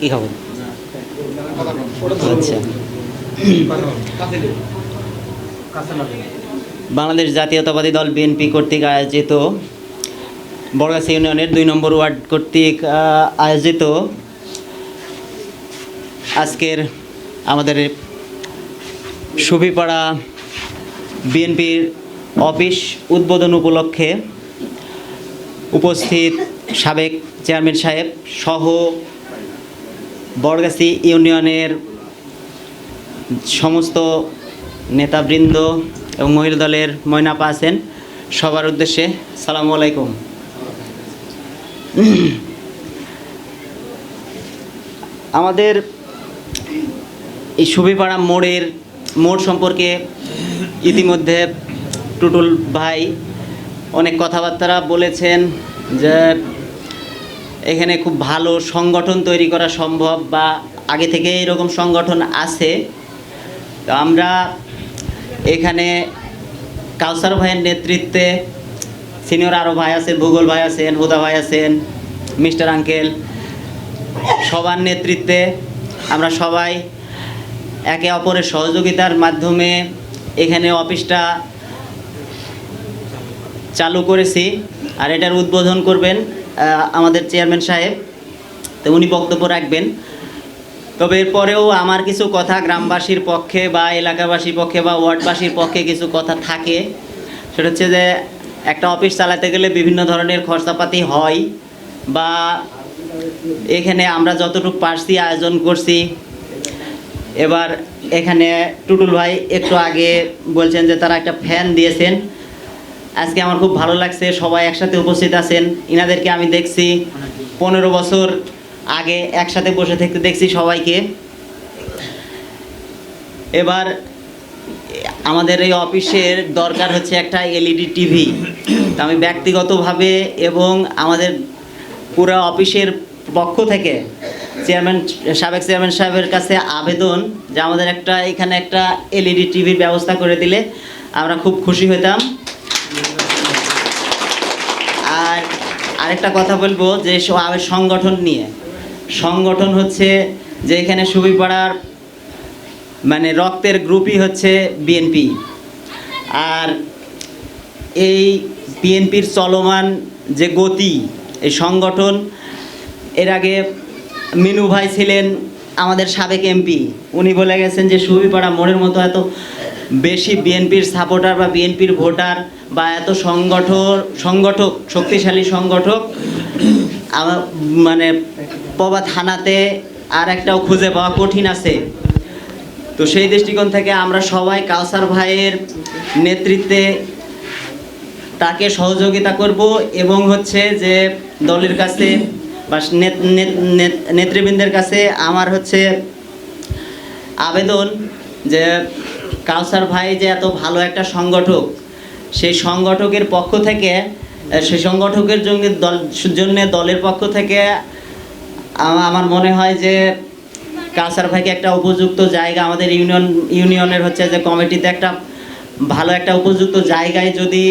কি খবর আচ্ছা। বাংলাদেশ জাতীয়তাবাদী দল বিএনপি কর্তৃক আয়োজিত বড়গাছি ইউনিয়নের দুই নম্বর ওয়ার্ড কর্তৃক আয়োজিত আজকের আমাদের সুবিপাড়া বিএনপির অফিস উদ্বোধন উপলক্ষে উপস্থিত সাবেক চেয়ারম্যান সাহেব সহ বড়গাছি ইউনিয়নের সমস্ত নেতাবৃন্দ এবং মহিলা দলের ময়নাপা আছেন। সবার উদ্দেশ্যে সালামু আলাইকুম। আমাদের এই সুবিপাড়া মোড়ের মোড় সম্পর্কে ইতিমধ্যে টুটুল ভাই অনেক কথাবার্তা বলেছেন যে এখানে খুব ভালো সংগঠন তৈরি করা সম্ভব বা আগে থেকে এরকম সংগঠন আছে। তো আমরা এখানে কাউসার ভাইয়ের নেতৃত্বে সিনিয়র আরও ভাই আছেন, ভূগোল ভাই আছেন, হুদা ভাই আছেন, মিস্টার আঙ্কেল সবার নেতৃত্বে আমরা সবাই একে অপরের সহযোগিতার মাধ্যমে এখানে অফিসটা চালু করেছি। আর এটার উদ্বোধন করবেন আমাদের চেয়ারম্যান সাহেব, তো উনি বক্তব্য রাখবেন। তবে এরপরেও আমার কিছু কথা গ্রামবাসীর পক্ষে বা এলাকাবাসীর পক্ষে বা ওয়ার্ডবাসীর পক্ষে কিছু কথা থাকে। সেটা হচ্ছে যে, একটা অফিস চালাতে গেলে বিভিন্ন ধরনের খরচাপাতি হয় বা এখানে আমরা যতটুকু পারছি আয়োজন করছি। এবার এখানে টুটুল ভাই একটু আগে বলছেন যে, তারা একটা ফ্যান দিয়েছেন। আজকে আমার খুব ভালো লাগছে, সবাই একসাথে উপস্থিত আছেন। ইনাদেরকে আমি দেখছি। পনেরো বছর আগে একসাথে বসে থাকতে দেখছি সবাইকে। এবার আমাদের এই অফিসের দরকার হচ্ছে একটা এলইডি টিভি। তো আমি ব্যক্তিগতভাবে এবং আমাদের পুরো অফিসের পক্ষ থেকে চেয়ারম্যান, সাবেক চেয়ারম্যান সাহেবের কাছে আবেদন যে আমাদের একটা, এখানে একটা এলইডি টিভির ব্যবস্থা করে দিলে আমরা খুব খুশি হতাম। আর আরেকটা কথা বলব যে আমার সংগঠন নিয়ে। সংগঠন হচ্ছে যে এখানে সুবিপাড়ার মানে রক্তের গ্রুপই হচ্ছে বিএনপি আর এই বিএনপির চলমান যে গতি, এই সংগঠন, এর আগে মিনু ভাই ছিলেন আমাদের সাবেক এমপি উনি বলে গেছেন যে সুবিপাড়া মোড়ের মতো এত বেশি বিএনপির সাপোর্টার বা বিএনপির ভোটার বা এত সংগঠন সংগঠক, শক্তিশালী সংগঠক মানে পবা থানাতে আর একটাও খুঁজে পাওয়া কঠিন আছে। তো সেই দৃষ্টিকোণ থেকে আমরা সবাই কাউসার ভাইয়ের নেতৃত্বে তাকে সহযোগিতা করব এবং হচ্ছে যে দলের কাছে বা নেত- নেত- নেত- নেতৃবৃন্দের কাছে আমার হচ্ছে আবেদন যে কাউসার ভাই যে এত ভালো একটা সংগঠক, সেই সংগঠকের পক্ষ থেকে সেই সংগঠকের জন্য দল, জন্য দলের পক্ষ থেকে আমার মনে হয় যে কাউসার ভাইকে একটা উপযুক্ত জায়গা আমাদের ইউনিয়ন, ইউনিয়নের হচ্ছে যে কমিটিতে একটা ভালো একটা উপযুক্ত জায়গায় যদি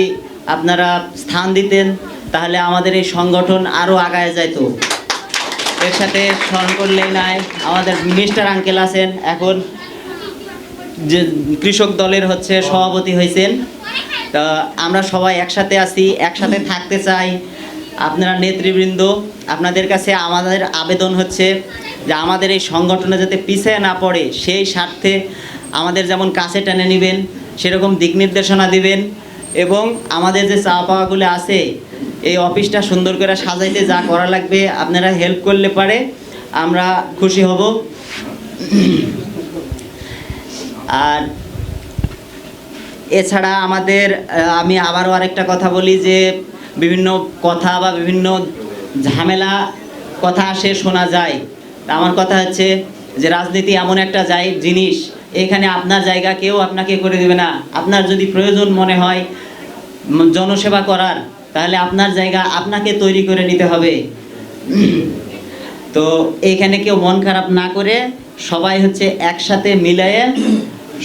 আপনারা স্থান দিতেন, তাহলে আমাদের এই সংগঠন আরও আগায় যেত এর সাথে স্মরণ করলেই নাই, আমাদের মিনিস্টার আঙ্কেল আছেন এখন। যে কৃষক দলের হচ্ছে সভাপতি হয়েছেন তা আমরা সবাই একসাথে আছি একসাথে থাকতে চাই। আপনারা নেতৃবৃন্দ আপনাদের কাছে আমাদের আবেদন হচ্ছে যে আমাদের এই সংগঠনে যাতে পিছিয়ে না পড়ে সেই স্বার্থে আমাদের যেমন কাছে টেনে নেবেন সেরকম দিক নির্দেশনা দিবেন এবং আমাদের যে চা পাওয়াগুলো আছে এই অফিসটা সুন্দর করে সাজাইতে যা করা লাগবে আপনারা হেল্প করলে পারে আমরা খুশি হব। আর এছাড়া আমাদের আমি আবারও আরেকটা কথা বলি যে বিভিন্ন কথা বা বিভিন্ন ঝামেলা কথা আসে শোনা যায়। আমার কথা হচ্ছে যে রাজনীতি এমন একটা যাই, জিনিস, এখানে আপনার জায়গা কেউ আপনাকে করে দেবে না। আপনার যদি প্রয়োজন মনে হয় জনসেবা করার, তাহলে আপনার জায়গা আপনাকে তৈরি করে নিতে হবে। তো এইখানে কেউ মন খারাপ না করে সবাই হচ্ছে একসাথে মিলিয়ে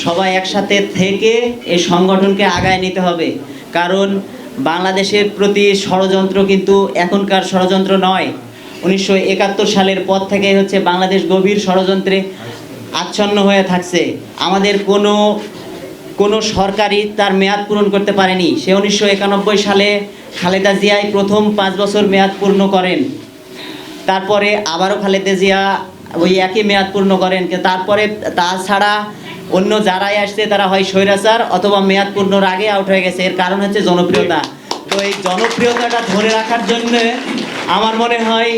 সবাই একসাথে থেকে এই সংগঠনকে আগায় নিতে হবে। কারণ বাংলাদেশের প্রতি ষড়যন্ত্র কিন্তু এখনকার ষড়যন্ত্র নয়। উনিশশো সালের পর থেকে হচ্ছে বাংলাদেশ গভীর ষড়যন্ত্রে আচ্ছন্ন হয়ে থাকছে। আমাদের কোনো কোনো সরকারই তার মেয়াদ পূরণ করতে পারেনি। সে উনিশশো একানব্বই সালে খালেদা জিয়াই প্রথম পাঁচ বছর মেয়াদ পূর্ণ করেন। তারপরে আবারও খালেদা জিয়া ওই একই মেয়াদ পূর্ণ করেন। তারপরে তাছাড়া অন্য যারাই আসছে, তারা হয় স্বৈরাচার অথবা মেয়াদ পূর্ণর আগে আউট হয়ে গেছে। এর কারণ হচ্ছে জনপ্রিয়তা। তো এই জনপ্রিয়তাটা ধরে রাখার জন্য আমার মনে হয়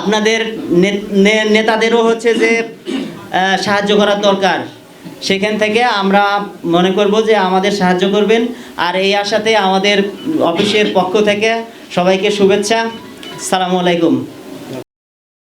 আপনাদের নেতাদেরও হচ্ছে যে সাহায্য করার দরকার। সেখান থেকে আমরা মনে করব যে আমাদের সাহায্য করবেন। আর এই আশাতে আমাদের অফিসের পক্ষ থেকে সবাইকে শুভেচ্ছা। সালামু আলাইকুম।